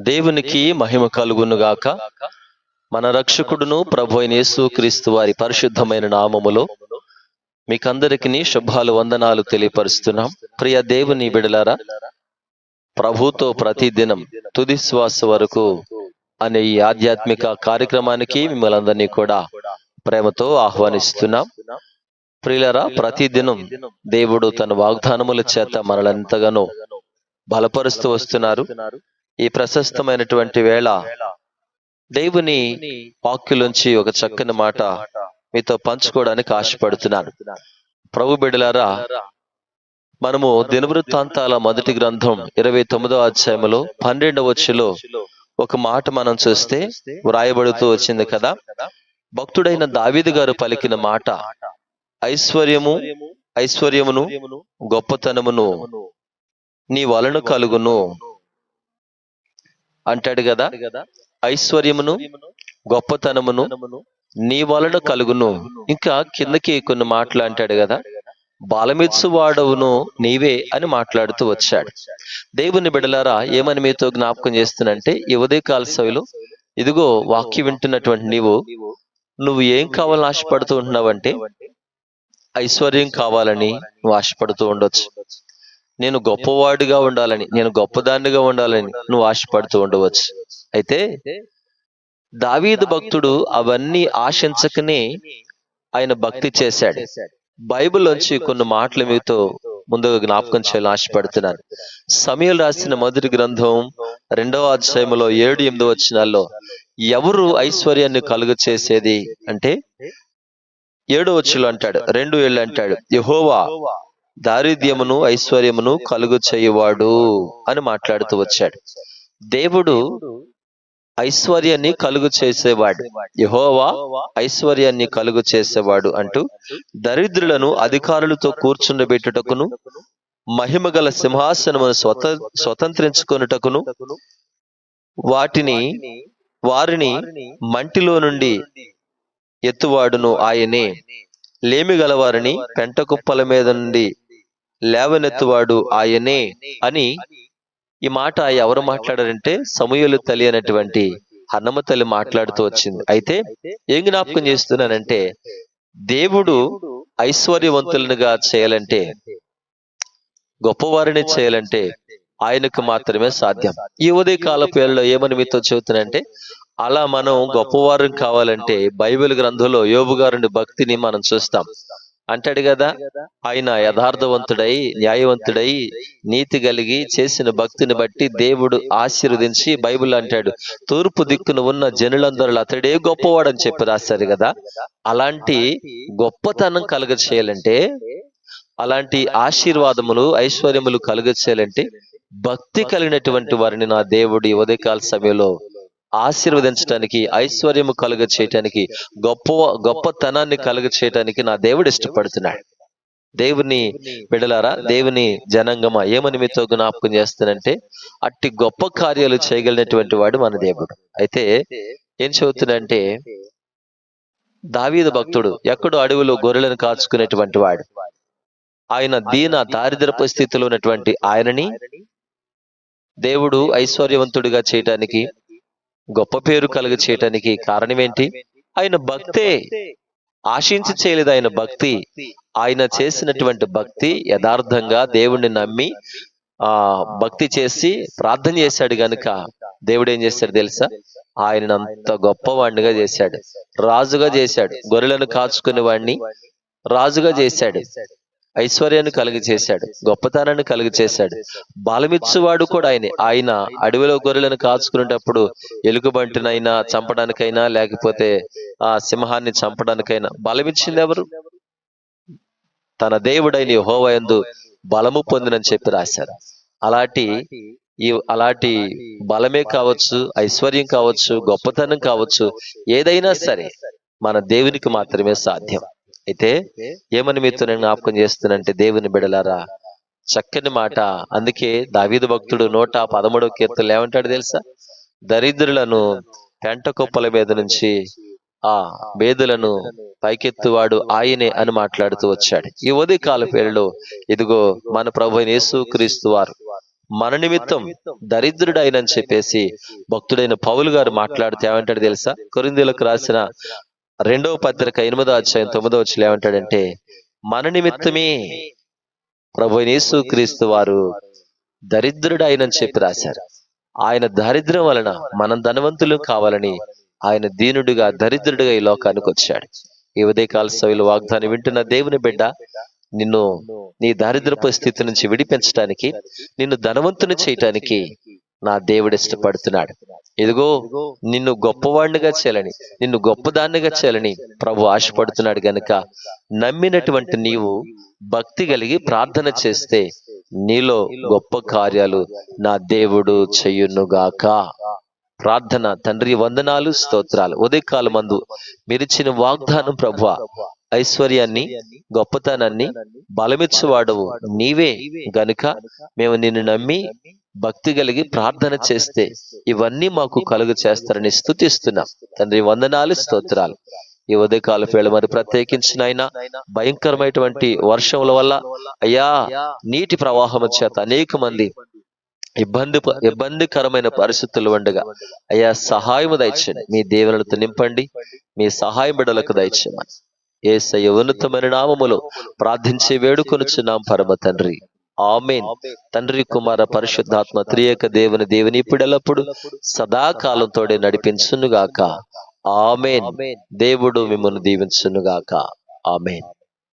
దేవునికి మహిమ కలుగునుగాక మన రక్షకుడును ప్రభు యేసు క్రీస్తు వారి పరిశుద్ధమైన నామములో మీకందరికి శుభాలు వందనాలు తెలియపరుస్తున్నాం. ప్రియ దేవుని బిడలారా ప్రభుతో ప్రతి దినం తుది శ్వాస వరకు అనే ఈ ఆధ్యాత్మిక కార్యక్రమానికి మిమ్మల్ని అందరినీ కూడా ప్రేమతో ఆహ్వానిస్తున్నాం. ప్రియులరా ప్రతి దినం దేవుడు తన వాగ్దానముల చేత మనలెంతగానో బలపరుస్తూ వస్తున్నారు. ఈ ప్రశస్తమైనటువంటి వేళ దేవుని వాక్యులోంచి ఒక చక్కని మాట మీతో పంచుకోవడానికి ఆశపడుతున్నాను. ప్రభు బిడలారా మనము దినవృత్తాంతాల మొదటి గ్రంథం ఇరవై తొమ్మిదో అధ్యాయంలో పన్నెండవచ్చులో ఒక మాట మనం చూస్తే వ్రాయబడుతూ వచ్చింది కదా? భక్తుడైన దావీదు గారు పలికిన మాట ఐశ్వర్యము ఐశ్వర్యమును గొప్పతనమును నీ వలన కలుగును. అంటాడు కదా ఐశ్వర్యమును గొప్పతనమును నీ వలన కలుగును. ఇంకా కిందకి కొన్ని మాటలు అంటాడు కదా బాలమిత్సు వాడవును నీవే అని మాట్లాడుతూ వచ్చాడు. దేవుని బిడలారా ఏమని మీతో జ్ఞాపకం చేస్తున్నంటే ఈ ఉదయకాల సభలో ఇదిగో వాక్యం వింటున్నటువంటి నీవు నువ్వు ఏం కావాలని ఆశపడుతూ ఉంటున్నావంటే ఐశ్వర్యం కావాలని నువ్వు ఆశపడుతూ ఉండొచ్చు. నేను గొప్పవాడిగా ఉండాలని నేను గొప్పదాన్నిగా ఉండాలని నువ్వు ఆశపడుతూ ఉండవచ్చు. అయితే దావీదు భక్తుడు అవన్నీ ఆశించకనే ఆయన భక్తి చేశాడు. బైబిల్లోంచి కొన్ని మాటలు మీతో ముందుగా జ్ఞాపకం చేయాలని ఆశపడుతున్నాను. సమయం రాసిన మొదటి గ్రంథం రెండవ అధ్యాయంలో ఏడు ఎనిమిది వచ్చినాల్లో ఎవరు ఐశ్వర్యాన్ని కలుగ చేసేది అంటే ఏడో వచ్చులు అంటాడు. రెండు ఏళ్ళు అంటాడు. యహోవా దారిద్ర్యమును ఐశ్వర్యమును కలుగు చేయువాడు అని మాట్లాడుతూ వచ్చాడు. దేవుడు ఐశ్వర్యాన్ని కలుగు చేసేవాడు. యహోవా ఐశ్వర్యాన్ని కలుగు చేసేవాడు అంటూ దరిద్రులను అధికారులతో కూర్చుండబెట్టుటకును మహిమ గల సింహాసనమును స్వత స్వతంత్రించుకొనుటకును వాటిని వారిని మంటిలో నుండి ఎత్తువాడును ఆయనే. లేమి గలవారిని పెంట కుప్పల మీద నుండి లేవనెత్తువాడు ఆయనే అని ఈ మాట ఎవరు మాట్లాడారంటే సమూహలు తల్లి అనేటువంటి హన్నమ్మ తల్లి మాట్లాడుతూ వచ్చింది. అయితే ఏం జ్ఞాపకం చేస్తున్నానంటే దేవుడు ఐశ్వర్యవంతులనుగా చేయాలంటే గొప్పవారిని చేయాలంటే ఆయనకు మాత్రమే సాధ్యం. ఈ ఉదయ కాల పేరులో ఏమని మీతో చెబుతున్నానంటే అలా మనం గొప్పవారం కావాలంటే బైబిల్ గ్రంథంలో యోబు గారుని భక్తిని మనం చూస్తాం. అంటాడు కదా ఆయన యథార్థవంతుడై న్యాయవంతుడై నీతి కలిగి చేసిన భక్తిని బట్టి దేవుడు ఆశీర్వదించి బైబిల్ అంటాడు. తూర్పు దిక్కున ఉన్న జనులందరూ అతడే గొప్పవాడని చెప్పి రాశారు కదా. అలాంటి గొప్పతనం కలుగ చేయాలంటే అలాంటి ఆశీర్వాదములు ఐశ్వర్యములు కలుగ చేయాలంటే భక్తి కలిగినటువంటి వారిని నా దేవుడు ఉదయకాల సమయంలో ఆశీర్వదించడానికి ఐశ్వర్యము కలుగ చేయటానికి గొప్ప గొప్పతనాన్ని కలుగ చేయటానికి నా దేవుడు ఇష్టపడుతున్నాడు. దేవుని బిడలారా దేవుని జనంగమా ఏమని మీతో జ్ఞాపకం చేస్తానంటే అట్టి గొప్ప కార్యాలు చేయగలిగినటువంటి వాడు మన దేవుడు. అయితే ఏం చెబుతున్నంటే దావీద భక్తుడు ఎక్కడో అడవిలో గొర్రెలను కాచుకునేటువంటి వాడు. ఆయన దీన దారిద్రపు స్థితిలో ఉన్నటువంటి ఆయనని దేవుడు ఐశ్వర్యవంతుడిగా చేయటానికి గొప్ప పేరు కలుగ చేయటానికి కారణం ఏంటి ఆయన భక్తే. ఆశించి చేయలేదు ఆయన భక్తి. ఆయన చేసినటువంటి భక్తి యథార్థంగా దేవుణ్ణి నమ్మి ఆ భక్తి చేసి ప్రార్థన చేశాడు గనుక దేవుడు ఏం చేశాడు తెలుసా? ఆయన అంత గొప్పవాణ్ణిగా చేశాడు. రాజుగా చేశాడు. గొర్రెలను కాచుకునే వాడిని రాజుగా చేశాడు. ఐశ్వర్యాన్ని కలిగి చేశాడు గొప్పతనాన్ని కలిగి చేశాడు. బలమిచ్చువాడు కూడా ఆయనే. ఆయన అడవిలో గొర్రెలను కాచుకునేటప్పుడు ఎలుగుబంటినైనా చంపడానికైనా లేకపోతే ఆ సింహాన్ని చంపడానికైనా బలమిచ్చింది ఎవరు? తన దేవుడైన హోవయందు బలము పొందినని చెప్పి రాశారు. అలాంటి ఈ అలాంటి బలమే కావచ్చు ఐశ్వర్యం కావచ్చు గొప్పతనం కావచ్చు ఏదైనా సరే మన దేవునికి మాత్రమే సాధ్యం. అయితే ఏమని మీతో నేను జ్ఞాపకం చేస్తున్నానంటే దేవుని బిడలారా చక్కని మాట. అందుకే దావీదు భక్తుడు నూట పదమూడవ కీర్తనలు ఏమంటాడు తెలుసా? దరిద్రులను పెంట కుప్పల మీద నుంచి ఆ బేదులను పైకెత్తువాడు ఆయనే అని మాట్లాడుతూ వచ్చాడు. ఈ ఉదయ కాల పేరులో ఇదిగో మన ప్రభు యేసు క్రీస్తు వారు. మన నిమిత్తం దరిద్రుడైనని చెప్పేసి భక్తుడైన పౌలు గారు మాట్లాడితే ఏమంటాడు తెలుసా? కొరిందీలకు రాసిన రెండవ పత్రిక ఎనిమిదో అధ్యాయం తొమ్మిదో వచ్చి ఏమంటాడంటే మన నిమిత్తమే ప్రభు యేసు క్రీస్తు వారు దరిద్రుడు ఆయనని చెప్పి రాశారు. ఆయన దారిద్ర్యం వలన మనం ధనవంతులు కావాలని ఆయన దీనుడిగా దరిద్రుడిగా ఈ లోకానికి వచ్చాడు. ఈ ఉదయకాల సభ్యులు వాగ్దానం వింటున్న దేవుని బిడ్డ నిన్ను నీ దారిద్రపు స్థితి నుంచి విడిపించడానికి నిన్ను ధనవంతుని చేయటానికి నా దేవుడు ఇష్టపడుతున్నాడు. ఇదిగో నిన్ను గొప్పవాడినిగా చేయాలని నిన్ను గొప్పదాన్నిగా చేయాలని ప్రభు ఆశపడుతున్నాడు గనుక నమ్మినటువంటి నీవు భక్తి కలిగి ప్రార్థన చేస్తే నీలో గొప్ప కార్యాలు నా దేవుడు చెయ్యునుగాక ప్రార్థన తండ్రి వందనాలు స్తోత్రాలు. ఉదయకాలం మందు మీరిచ్చిన వాగ్దానం ప్రభు ఐశ్వర్యాన్ని గొప్పతనాన్ని బలమిచ్చువాడవు. నీవే గనుక మేము నిన్ను నమ్మి భక్తి కలిగి ప్రార్థన చేస్తే ఇవన్నీ మాకు కలుగు చేస్తారని స్థుతిస్తున్నాం. తండ్రి వందనాలు స్తోత్రాలు. ఈ ఉదయకాల వేళ మరి ప్రత్యేకించిన ఆయన భయంకరమైనటువంటి వర్షముల వల్ల అయ్యా నీటి ప్రవాహం చేత అనేక మంది ఇబ్బంది ఇబ్బందికరమైన పరిస్థితులు ఉండగా అయ్యా సహాయము దయచండి మీ దేవులతో నింపండి. మీ సహాయం బిడలకు దయచేయమని ఏసయ్య ఉన్నతమైన నామములో ప్రార్థించే వేడుకొనుచున్నాం పరమ తండ్రి. ఆమెన్. తండ్రి కుమార పరిశుద్ధాత్మ త్రియేక దేవుని దేవుని ఇప్పుడెల్లప్పుడు సదాకాలంతోడే నడిపించునుగాక. ఆమెన్. దేవుడు మిమ్మల్ని దీవించునుగాక. ఆమెన్.